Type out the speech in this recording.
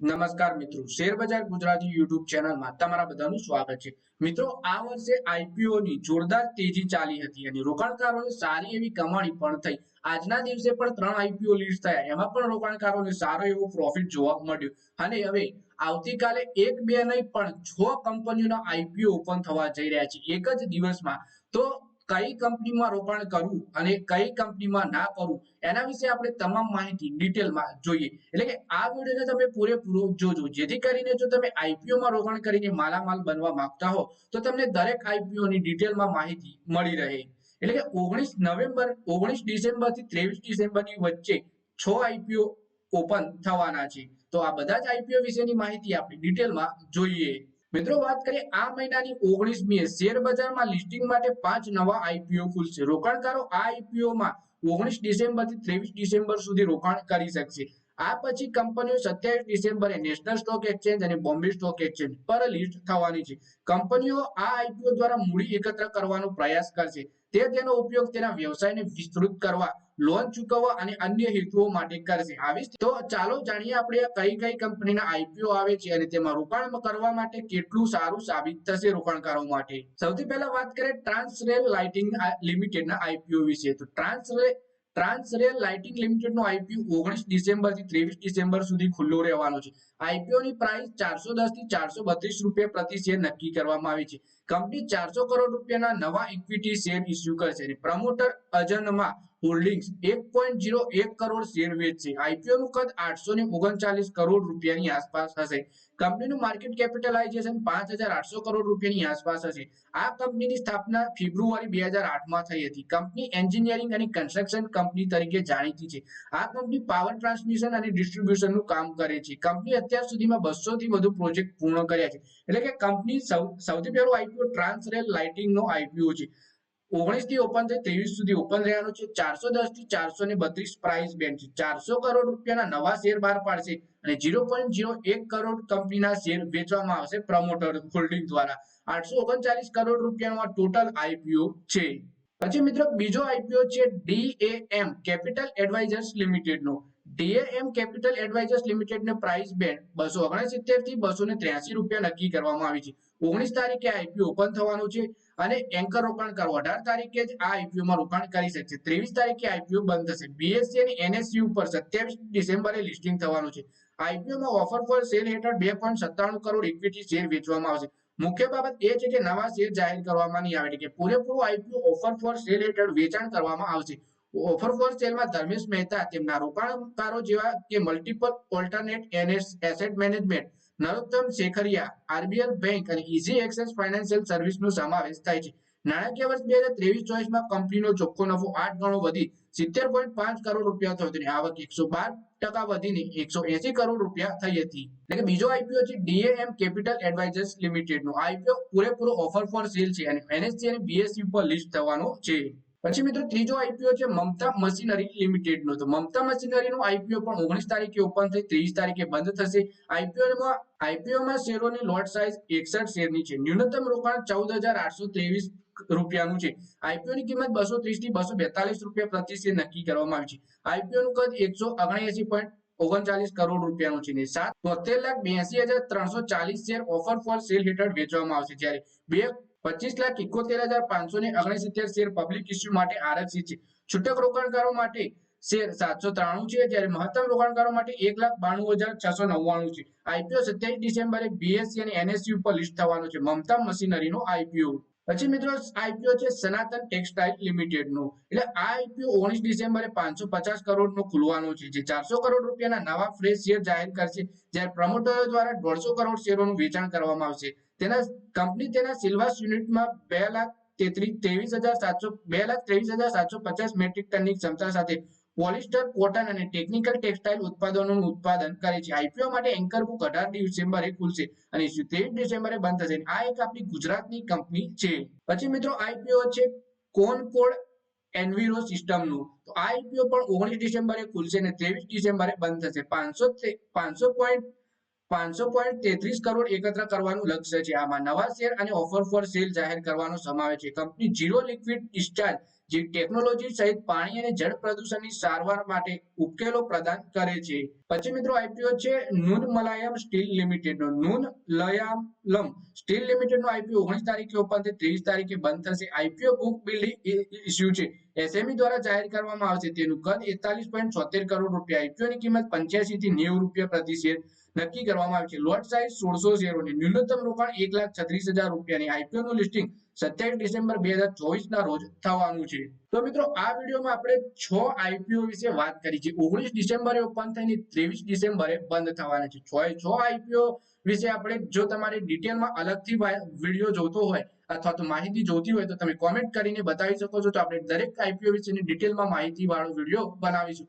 નમસ્કાર મિત્રો. શેર બજાર ગુજરાતી યુટ્યુબ ચેનલમાં તમારા બધાનું સ્વાગત છે. મિત્રો, આ વર્ષે આઈપીઓ ની જોરદાર તેજી ચાલી હતી અને રોકાણકારોને સારી એવી કમાણી પણ થઈ. આજના દિવસે પણ ત્રણ આઈપીઓ લીડ થયા. એમાં પણ રોકાણકારોને સારો એવો પ્રોફિટ જોવા મળ્યો. અને હવે આવતીકાલે એક બે નહીં પણ છ કંપનીઓના આઈપીઓ ઓપન થવા જઈ રહ્યા છે. એક જ દિવસમાં તો કઈ કંપનીમાં રોકાણ કરવું અને કઈ કંપનીમાં ના કરવું એના વિશે આપણે તમામ માહિતી ડિટેલમાં જોઈએ. એટલે કે આ વિડીયોને તમે પૂરેપૂરો જોજો. જેથી કરીને જો તમે આઈપીઓમાં રોકાણ કરીને માલામાલ બનવા માંગતા હો, તો તમને દરેક આઈપીઓની ડિટેલમાં માહિતી મળી રહે. એટલે કે ઓગણીસ નવેમ્બર, ઓગણીસ ડિસેમ્બરથી ત્રેવીસ ડિસેમ્બરની વચ્ચે છ આઈપીઓ ઓપન થવાના છે. તો આ બધા જ આઈપીઓ વિશેની માહિતી આપણે ડિટેલમાં જોઈએ. મિત્રો વાત કરીએ આ મહિનાની ઓગણીસમીએ શેર બજારમાં લિસ્ટિંગ માટે પાંચ નવા આઈપીઓ ખુલશે. રોકાણકારો આ આઈપીઓ માં ઓગણીસ ડિસેમ્બરથી ત્રેવીસ ડિસેમ્બર સુધી રોકાણ કરી શકશે. આ પછી કંપનીઓ સત્યાવીસ ડિસેમ્બરે નેશનલ સ્ટોક એક્સચેન્જ અને બોમ્બે સ્ટોક એક્સચેન્જ પર લિસ્ટ થવાની છે. કંપનીઓ આ આઈપીઓ દ્વારા મૂડી એકત્ર કરવાનો પ્રયાસ કરશે. તે તેનો ઉપયોગ તેના વ્યવસાયને વિસ્તૃત કરવા, લોન ચૂકવવા અને અન્ય હેતુઓ માટે કરશે. આવી તો ચાલો જાણીએ આપણે કઈ કઈ કંપનીના આઈપીઓ આવે છે અને તેમાં રોકાણ કરવા માટે કેટલું સારું સાબિત થશે રોકાણકારો માટે. સૌથી પહેલા વાત કરીએ ટ્રાન્સરેલ લાઇટિંગ લિમિટેડના આઈપીઓ વિશે. તો ટ્રાન્સરેલ ટ્રાન્સરેલ લાઇટિંગ લિમિટેડ નો આઈપીઓ ઓગણીસ ડિસેમ્બરથી ત્રેવીસ ડિસેમ્બર સુધી ખુલ્લો રહેવાનો છે. આઈપીઓ ની પ્રાઇસ ચારસો દસથી ચારસો બત્રીસ રૂપિયા પ્રતિ શેર નક્કી કરવામાં આવી છે. કંપની ચારસો કરોડ રૂપિયાના નવા ઇક્વિટી શેર ઇસ્યુ કરશે પ્રમોટર અજન્મા હોલ્ડિંગ્સ એક પોઈન્ટ જીરો એક કરોડ શેર વેચશે. આઈપીઓ નું કદ આઠસો ને ઓગણચાલીસ કરોડ રૂપિયાની આસપાસ હશે. કંપનીનું માર્કેટ કેપિટલાઇઝેશન પાંચ હજાર આઠસો કરોડ રૂપિયાની આસપાસ હશે. આ કંપનીની સ્થાપના ફેબ્રુઆરી બે હજાર આઠમાં થઈ હતી. કંપની એન્જિનિયરિંગ અને કન્સ્ટ્રક્શન કંપની તરીકે જાણીતી છે. આ કંપની પાવર ટ્રાન્સમિશન અને ડિસ્ટ્રીબ્યુશનનું કામ કરે છે. કંપની અત્યાર સુધીમાં બસો થી વધુ પ્રોજેક્ટ પૂર્ણ કર્યા છે. એટલે કે કંપની સૌથી પહેલું આઈપીઓ ટ્રાન્સરેલ લાઇટિંગ નો આઈપીઓ છે. ઓગણીસથી ઓપન થઈ, ત્રેવીસ સુધી ઓપન રહેવાનું છે. ચારસો દસથી ચારસો ને બત્રીસ પ્રાઇસ બેન્ડ છે. ચારસો કરોડ રૂપિયાના નવા શેર બહાર પાડશે અને ઝીરો પોઈન્ટ ઝીરો એક કરોડ કંપનીના શેર વેચવામાં આવશે પ્રમોટર હોલ્ડિંગ દ્વારા. આઠસો ઓગણચાલીસ કરોડ રૂપિયામાં ટોટલ આઈપીઓ છે. પછી મિત્રો બીજો આઈપીઓ છે ડીએએમ કેપિટલ એડવાઇઝર્સ લિમિટેડ નો. ડીએએમ કેપિટલ એડવાઇઝર્સ લિમિટેડ ને પ્રાઇસ બેન્ડ બસો ઓગણસિત્તેરથી બસો ને ત્ર્યાસી રૂપિયા નક્કી કરવામાં આવી છે. ઓગણીસ તારીખે આઈપીઓ ઓપન થવાનું છે અને એન્કર રોકાણકારો અઢાર તારીખે જ આ આઈપીઓ માં રોકાણ કરી શકશે. ત્રેવીસ તારીખે આઈપીઓ બંધ થશે. બીએસસી અને એનએસસી ઉપર સત્યાવીસ ડિસેમ્બરે લિસ્ટિંગ થવાનું છે. આઈપીઓ માં ઓફર ફોર સેલ હેઠળ બે પોઈન્ટ સત્તાણું કરોડ ઇક્વિટી શેર વેચવામાં આવશે. મુખ્ય બાબત એ છે કે નવા શેર જાહેર કરવામાં નહીં આવે કે પૂરેપૂરું આઈપીઓ ઓફર ફોર સેલ હેઠળ વેચાણ કરવામાં આવશે. ઓફર ફોર સેલમાં ધર્મેશ મહેતા તેમના રોકાણકારો જેવા કે multiple alternate asset management Narottam Sekhsaria, RBL bank અને ઇઝી એક્સેસ ફાઇનાન્શિયલ સર્વિસનો સમાવેશ થાય છે. નાણાકીય વર્ષ બે હજાર ત્રેવીસ ચોવીસમાં કંપનીનો ચોખ્ખો નફો આઠ ગણો વધી સિત્તેર પોઈન્ટ પાંચ કરોડ રૂપિયા થયો હતો આવક એકસો બાર ટકા વધીને એકસો એસી કરોડ રૂપિયા થઈ હતી. એટલે કે બીજો આઈપીઓ છે ડીએએમ કેપિટલ એડવાઇઝર્સ લિમિટેડ નો આઈપીઓ પૂરેપૂરો ઓફર ફોર સેલ છે અને એનએસસી અને બીએસસી પર લિસ્ટ થવાનો છે. પછી મિત્રો ત્રીજો આઈપીઓ છે મમતા મશીનરી લિમિટેડ નો તો મમતા મશીનરી નું આઈપીઓ પણ ઓગણીસ તારીખે ઓપન થઈ, ત્રીસ તારીખે બંધ થશે. આઈપીઓ માં આઈપીઓ માં શેરોની લોટ સાઇઝ એકસઠ શેરની છે. ન્યૂનતમ રોકાણ ચૌદ હજાર આઠસો ત્રેવીસ રૂપિયાનું છે. આઈપીઓ ની કિંમત બસો ત્રીસથી બસો બેતાલીસ રૂપિયા પ્રતિ શેર નક્કી કરવામાં આવી છે. આઈપીઓ નું કદ એકસો ઓગણએસી પોઈન્ટ ઓગણચાલીસ કરોડ રૂપિયાનું છે સાત. તોતેર લાખ બેસી હજાર ત્રણસો ચાલીસ શેર ઓફર ફોર સેલ હેઠળ વેચવામાં આવશે. જ્યારે બે પચીસ લાખ એકોતેર હજાર પાંચસો ને ઓગણસિત્તેર શેર પબ્લિક ઇસ્યુ માટે આરક્ષિત છે. છૂટક રોકાણકારો માટે શેર સાતસો ત્રાણું છે, જ્યારે મહત્તમ રોકાણકારો માટે એક લાખ બાણું હજાર છસો નવ્વાણું છે. આઈપીઓ સત્યાવીસ ડિસેમ્બરે બીએસસી અને એનએસસી ઉપર લિસ્ટ થવાનો છે. મમતા મશીનરીનો આઈપીઓ પછી મિત્રો આઈપીઓ છે સનાતન ટેક્સટાઇલ લિમિટેડનું એટલે આ આઈપીઓ ઓગણીસ ડિસેમ્બરે પાંચસો પચાસ કરોડનું ખુલવાનું છે, જે ચારસો કરોડ રૂપિયાના નવા ફ્રેશ શેર જાહેર કરશે, જ્યારે પ્રમોટરો દ્વારા દોઢસો કરોડ શેરોનું વેચાણ કરવામાં આવશે. તેના કંપની તેના સિલ્વાસ યુનિટમાં બે લાખ તેત્રીસ ત્રેવીસ હજાર સાતસો, બે લાખ ત્રેવીસ હજાર સાતસો પચાસ મેટ્રિક ટનની ક્ષમતા સાથે પોલિસ્ટર કોટન અને ટેકનિકલ ટેક્સટાઇલ ઉત્પાદનોનું ઉત્પાદન કરે છે. આઈપીઓ માટે એન્કર બુક અઢાર ડિસેમ્બરે ખુલશે અને ત્રેવીસ ડિસેમ્બરે બંધ થશે. આ એક આપણી ગુજરાતની કંપની છે. પછી મિત્રો આઈપીઓ છે કોનકોડ એનવીરો સિસ્ટમનું. તો આ આઈપીઓ પણ ઓગણીસ ડિસેમ્બરે ખુલશે અને ત્રેવીસ ડિસેમ્બરે બંધ થશે. પાંચસો પાંચસો પોઈન્ટ પાંચસો પોઈન્ટ તેત્રીસ કરોડ એકત્ર કરવાનું લક્ષ્ય છે. આમાં નવા શેર અને ઓફર ફોર સેલ જાહેર કરવાનો સમાવેશ છે. કંપની જીરો લિક્વિડ ડિસ્ચાર્જ જે ટેકનોલોજી સહિત પાણી અને જળ પ્રદૂષણની સારવાર માટે ઉકેલો પ્રદાન કરે છે. પછી મિત્રો આઈપીઓ છે નૂન મલાયમ સ્ટીલ લિમિટેડનો, નૂન લયાલમ સ્ટીલ લિમિટેડનો આઈપીઓ ઓગણીસ તારીખે ઓપન થઈ ત્રેવીસ તારીખે બંધ થશે. આઈપીઓ બુક બિલ્ડિંગ ઇસ્યુ છે. એસએમઈ દ્વારા જાહેર કરવામાં આવશે. તેનું કદ એકતાલીસ પોઈન્ટ છોતેર કરોડ રૂપિયા. આઈપીઓની કિંમત પંચ્યાસી થી નેવું રૂપિયા પ્રતિ શેર નક્કી કરવામાં આવી છે. લોટ સાઇઝ સોળસો શેરોની ન્યૂનતમ રોકાણ એક લાખ છત્રીસ હજાર રૂપિયાની. આઈપીઓ નું લિસ્ટિંગ સત્યાવીસ ડિસેમ્બર બે હજાર ચોવીસ ના રોજ થવાનું છે. તો મિત્રો, આ વિડીયોમાં આપણે છ આઈપીઓ વિશે વાત કરી છે. ઓગણીસ ડિસેમ્બરે ઓપન થઈને ત્રેવીસ ડિસેમ્બરે બંધ થવાના છે. છ છ આઈપીઓ વિશે આપણે જો તમારે ડિટેલમાં અલગથી વીડિયો જોતો હોય અથવા તો માહિતી જોતી હોય તો તમે કોમેન્ટ કરીને બતાવી શકો છો. તો આપણે દરેક આઈપીઓ વિશેની ડિટેલમાં માહિતી વાળો વીડિયો બનાવીશું.